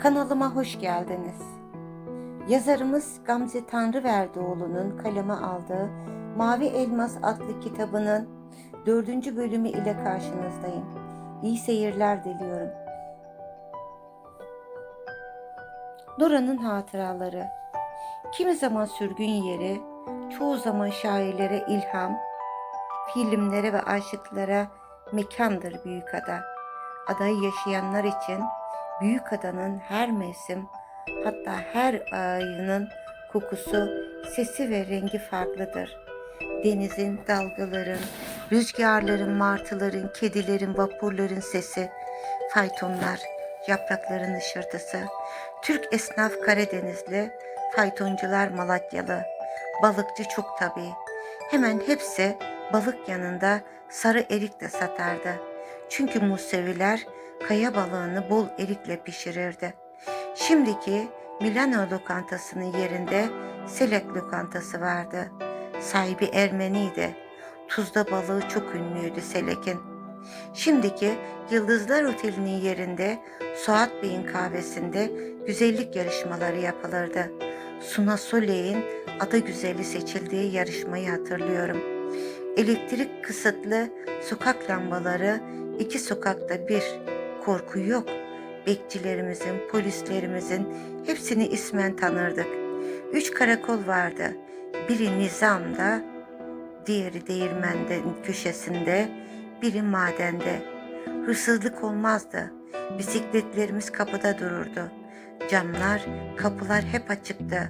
Kanalıma hoş geldiniz. Yazarımız Gamze Tanrıverdoğlu'nun kaleme aldığı Mavi Elmas adlı kitabının dördüncü bölümü ile karşınızdayım. İyi seyirler diliyorum. Nora'nın hatıraları Kimi zaman sürgün yeri, çoğu zaman şairlere ilham, filmlere ve aşıklara mekandır büyük ada. Adayı yaşayanlar için büyük adanın her mevsim hatta her ayının kokusu, sesi ve rengi farklıdır. Denizin, dalgaların, rüzgarların, martıların, kedilerin, vapurların sesi, faytonlar, yaprakların ışırtısı, Türk esnaf Karadenizli, faytoncular Malatyalı, balıkçı çok tabii. Hemen hepsi balık yanında sarı erik de satardı. Çünkü Museviler kaya balığını bol erikle pişirirdi. Şimdiki Milano lokantasının yerinde Selek lokantası vardı. Sahibi Ermeniydi. Tuzda balığı çok ünlüydü Selek'in. Şimdiki Yıldızlar Oteli'nin yerinde Suat Bey'in kahvesinde güzellik yarışmaları yapılırdı. Suna Soley'in ada güzeli seçildiği yarışmayı hatırlıyorum. Elektrik kısıtlı sokak lambaları iki sokakta bir korku yok. Bekçilerimizin, polislerimizin hepsini ismen tanırdık. Üç karakol vardı. Biri Nizam'da, diğeri Değirmen'de köşesinde, biri madende. Hırsızlık olmazdı. Bisikletlerimiz kapıda dururdu. Camlar, kapılar hep açıktı.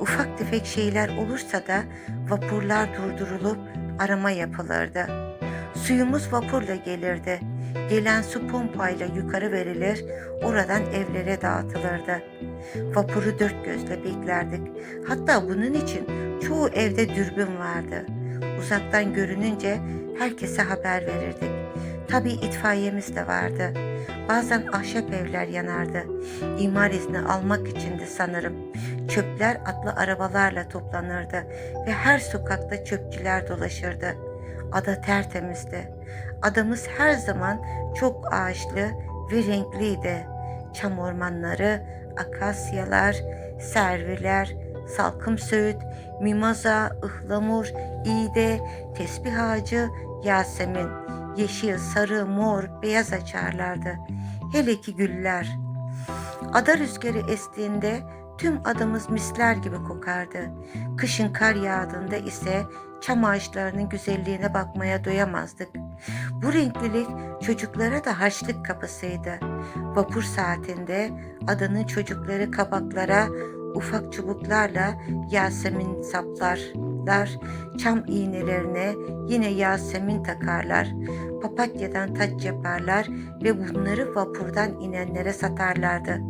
Ufak tefek şeyler olursa da vapurlar durdurulup arama yapılırdı. Suyumuz vapurla gelirdi. Gelen su pompayla yukarı verilir, oradan evlere dağıtılırdı. Vapuru dört gözle beklerdik. Hatta bunun için çoğu evde dürbün vardı. Uzaktan görününce herkese haber verirdik. Tabii itfaiyemiz de vardı. Bazen ahşap evler yanardı. İmar izni almak içindi sanırım. Çöpler atlı arabalarla toplanırdı ve her sokakta çöpçüler dolaşırdı. Ada tertemizdi. Adamız her zaman çok ağaçlı ve renkliydi. Çam ormanları, akasyalar, serviler, salkım söğüt, mimoza, ıhlamur, iğde, tesbih ağacı, yasemin, yeşil, sarı, mor, beyaz açarlardı. Hele ki güller. Ada rüzgarı estiğinde tüm adamız misler gibi kokardı. Kışın kar yağdığında ise çam ağaçlarının güzelliğine bakmaya doyamazdık. Bu renklilik çocuklara da harçlık kapısıydı. Vapur saatinde adanın çocukları kabaklara ufak çubuklarla yasemin saplarlar, çam iğnelerine yine yasemin takarlar, papatyadan taç yaparlar ve bunları vapurdan inenlere satarlardı.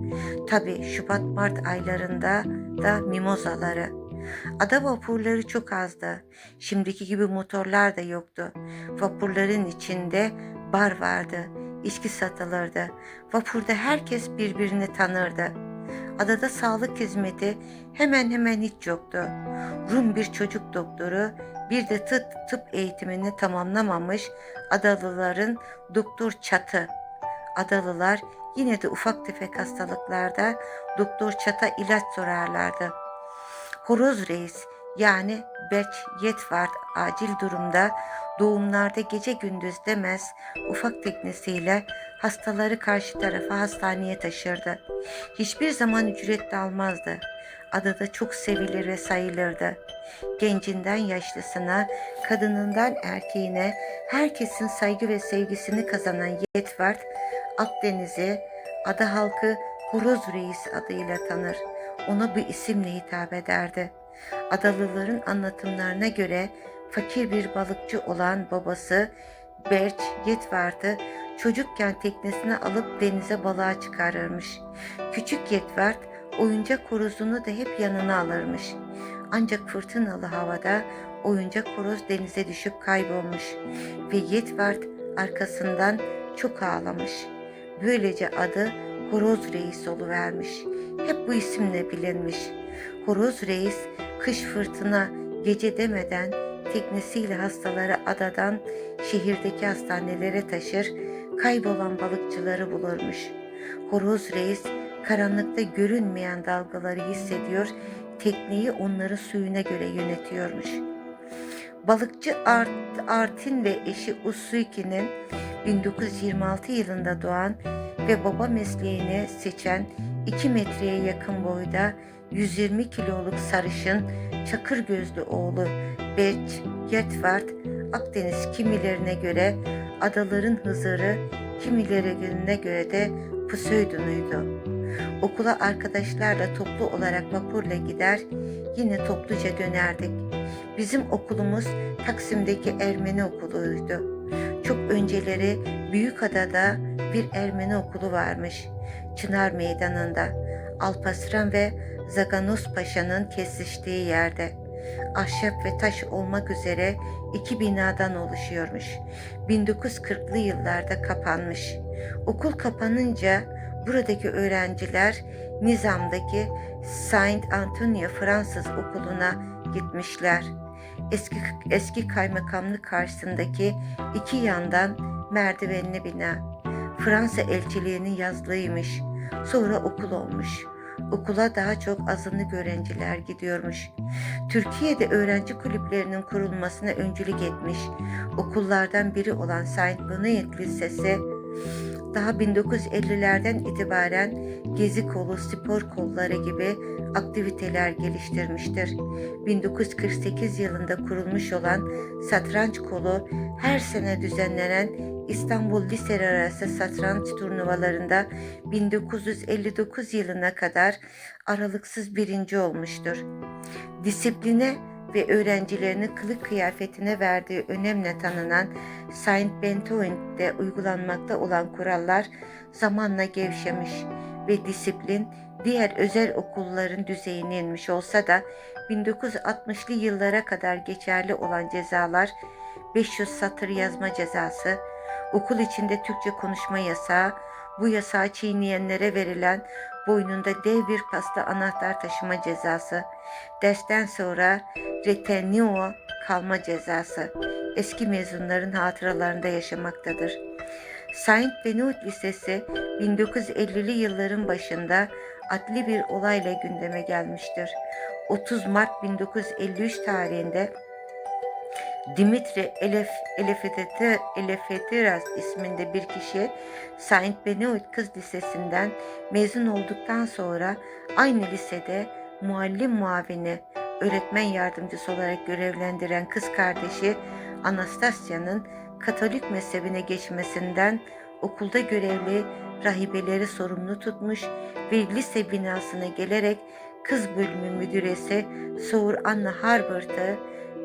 Tabi Şubat-Mart aylarında da mimozaları. Ada vapurları çok azdı. Şimdiki gibi motorlar da yoktu. Vapurların içinde bar vardı. İçki satılırdı. Vapurda herkes birbirini tanırdı. Adada sağlık hizmeti hemen hemen hiç yoktu. Rum bir çocuk doktoru, bir de tıp, tıp eğitimini tamamlamamış adalıların doktor çatı. Adalılar yine de ufak tefek hastalıklarda doktor çata ilaç sorarlardı. Horoz reis yani Beç Yetvart acil durumda doğumlarda gece gündüz demez ufak teknesiyle hastaları karşı tarafa hastaneye taşırdı. Hiçbir zaman ücret de almazdı. Adada çok sevilir ve sayılırdı. Gencinden yaşlısına, kadınından erkeğine herkesin saygı ve sevgisini kazanan Yetvart, Akdeniz'i, ada halkı Horoz Reis adıyla tanır. Ona bu isimle hitap ederdi. Adalıların anlatımlarına göre fakir bir balıkçı olan babası Berç Yetvart'ı çocukken teknesine alıp denize balığa çıkarırmış. Küçük Yetvart oyuncak horozunu da hep yanına alırmış. Ancak fırtınalı havada oyuncak horoz denize düşüp kaybolmuş ve Yetvart arkasından çok ağlamış. Böylece adı Horoz Reis oluvermiş. Hep bu isimle bilinmiş. Horoz Reis kış fırtına gece demeden teknesiyle hastaları adadan şehirdeki hastanelere taşır, kaybolan balıkçıları bulurmuş. Horoz Reis karanlıkta görünmeyen dalgaları hissediyor, tekneyi onların suyuna göre yönetiyormuş. Balıkçı Art, Artin ve eşi Usuiki'nin 1926 yılında doğan ve baba mesleğini seçen 2 metreye yakın boyda 120 kiloluk sarışın çakır gözlü oğlu Beç Yetvart Akdeniz kimilerine göre adaların Hızır'ı kimilerine göre de Poseidon'uydu. Okula arkadaşlarla toplu olarak vapurla gider yine topluca dönerdik. Bizim okulumuz Taksim'deki Ermeni okuluydu. Çok önceleri Büyükada'da bir Ermeni okulu varmış. Çınar Meydanı'nda. Alpaslan ve Zaganos Paşa'nın kesiştiği yerde. Ahşap ve taş olmak üzere iki binadan oluşuyormuş. 1940'lı yıllarda kapanmış. Okul kapanınca buradaki öğrenciler Nizam'daki Saint Antonio Fransız okuluna gitmişler. Eski, eski kaymakamlık karşısındaki iki yandan merdivenli bina. Fransa elçiliğinin yazlığıymış. Sonra okul olmuş. Okula daha çok azınlık öğrenciler gidiyormuş. Türkiye'de öğrenci kulüplerinin kurulmasına öncülük etmiş. Okullardan biri olan Saint Benoît Lisesi daha 1950'lerden itibaren gezi kolu, spor kolları gibi aktiviteler geliştirmiştir. 1948 yılında kurulmuş olan satranç kolu her sene düzenlenen İstanbul Liseler Arası Satranç turnuvalarında 1959 yılına kadar aralıksız birinci olmuştur. Disipline ve öğrencilerinin kılık kıyafetine verdiği önemle tanınan Saint Bentoin'de uygulanmakta olan kurallar zamanla gevşemiş ve disiplin diğer özel okulların düzeyine inmiş olsa da 1960'lı yıllara kadar geçerli olan cezalar 500 satır yazma cezası, okul içinde Türkçe konuşma yasağı, bu yasağı çiğneyenlere verilen boynunda dev bir pasta anahtar taşıma cezası, dersten sonra retenio kalma cezası eski mezunların hatıralarında yaşamaktadır. Saint Benoît Lisesi 1950'li yılların başında adli bir olayla gündeme gelmiştir. 30 Mart 1953 tarihinde Dimitri Elef, Elefetete, Elefetiras isminde bir kişi Saint Benoît Kız Lisesi'nden mezun olduktan sonra aynı lisede muallim muavini, öğretmen yardımcısı olarak görevlendiren kız kardeşi Anastasya'nın Katolik mezhebine geçmesinden okulda görevli rahibeleri sorumlu tutmuş ve lise binasına gelerek kız bölümü müdüresi Sour Anna Harbert'ı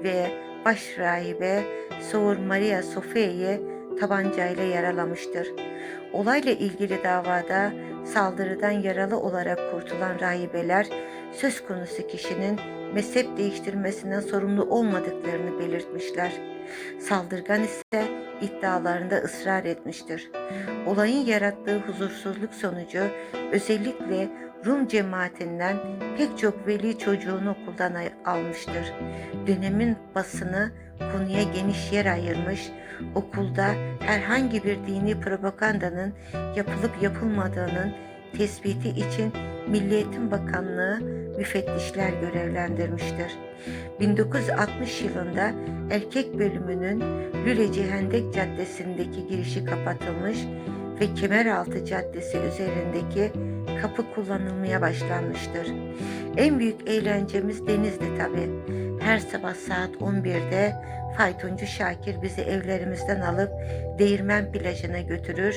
ve baş rahibe Sour Maria Sofia'yı tabancayla yaralamıştır. Olayla ilgili davada saldırıdan yaralı olarak kurtulan rahibeler söz konusu kişinin mezhep değiştirmesinden sorumlu olmadıklarını belirtmişler. Saldırgan ise iddialarında ısrar etmiştir. Olayın yarattığı huzursuzluk sonucu özellikle Rum cemaatinden pek çok veli çocuğunu okuldan almıştır. Dönemin basını konuya geniş yer ayırmış, okulda herhangi bir dini propagandanın yapılıp yapılmadığının tespiti için Milli Eğitim Bakanlığı müfettişler görevlendirmiştir. 1960 yılında erkek bölümünün Lüle Cihendek Caddesi'ndeki girişi kapatılmış ve Kemeraltı Caddesi üzerindeki kapı kullanılmaya başlanmıştır. En büyük eğlencemiz denizdi tabi. Her sabah saat 11'de faytoncu Şakir bizi evlerimizden alıp Değirmen plajına götürür,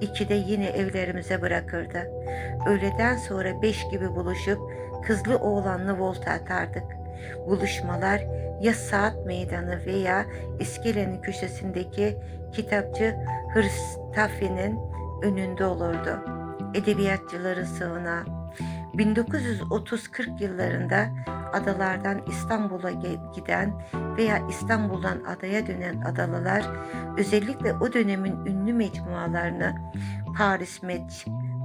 İkide yine evlerimize bırakırdı. Öğleden sonra beş gibi buluşup kızlı oğlanlı volta atardık. Buluşmalar ya saat meydanı veya iskelenin köşesindeki kitapçı Hırstafi'nin önünde olurdu. Edebiyatçıların sığınağı. 1930-40 yıllarında adalardan İstanbul'a giden veya İstanbul'dan adaya dönen adalılar özellikle o dönemin ünlü mecmualarını Paris Match,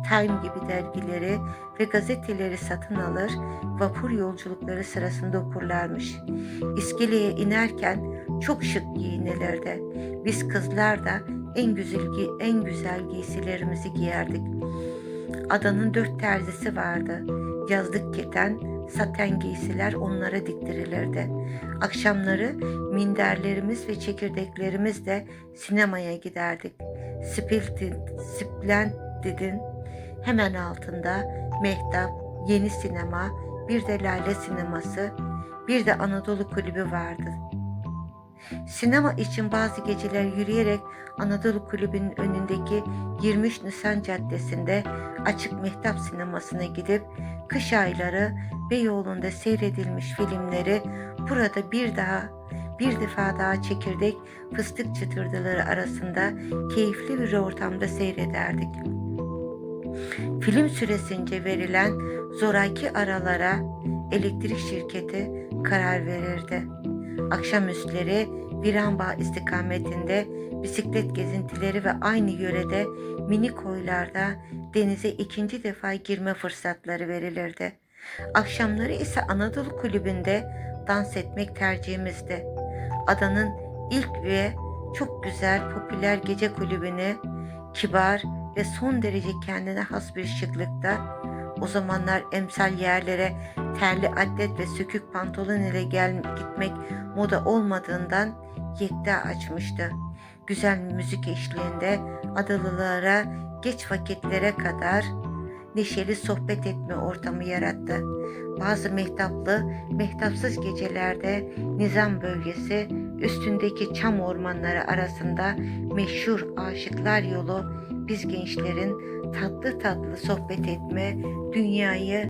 Time gibi dergileri ve gazeteleri satın alır, vapur yolculukları sırasında okurlarmış. İskeleye inerken çok şık giyinirlerdi. Biz kızlar da en güzel en güzel giysilerimizi giyerdik. Adanın dört terzisi vardı. Yazlık keten, saten giysiler onlara diktirilirdi. Akşamları minderlerimiz ve çekirdeklerimizle sinemaya giderdik. Splendid, Splendid'in hemen altında Mehtap, Yeni Sinema, bir de Lale Sineması, bir de Anadolu Kulübü vardı. Sinema için bazı geceler yürüyerek Anadolu Kulübü'nün önündeki 23 Nisan Caddesi'nde açık Mehtap sinemasına gidip kış ayları Beyoğlu'nda seyredilmiş filmleri burada bir daha bir defa daha çekirdek fıstık çıtırdıları arasında keyifli bir ortamda seyrederdik. Film süresince verilen zoraki aralara elektrik şirketi karar verirdi. Akşamüstleri Viranbağ istikametinde bisiklet gezintileri ve aynı yörede mini koylarda denize ikinci defa girme fırsatları verilirdi. Akşamları ise Anadolu Kulübü'nde dans etmek tercihimizdi. Adanın ilk ve çok güzel popüler gece kulübünü kibar ve son derece kendine has bir şıklıkta o zamanlar emsal yerlere terli atlet ve sökük pantolon ile gel gitmek moda olmadığından yekta açmıştı. Güzel müzik eşliğinde adalılara geç vakitlere kadar neşeli sohbet etme ortamı yarattı. Bazı mehtaplı, mehtapsız gecelerde Nizam bölgesi üstündeki çam ormanları arasında meşhur aşıklar yolu biz gençlerin tatlı tatlı sohbet etme, dünyayı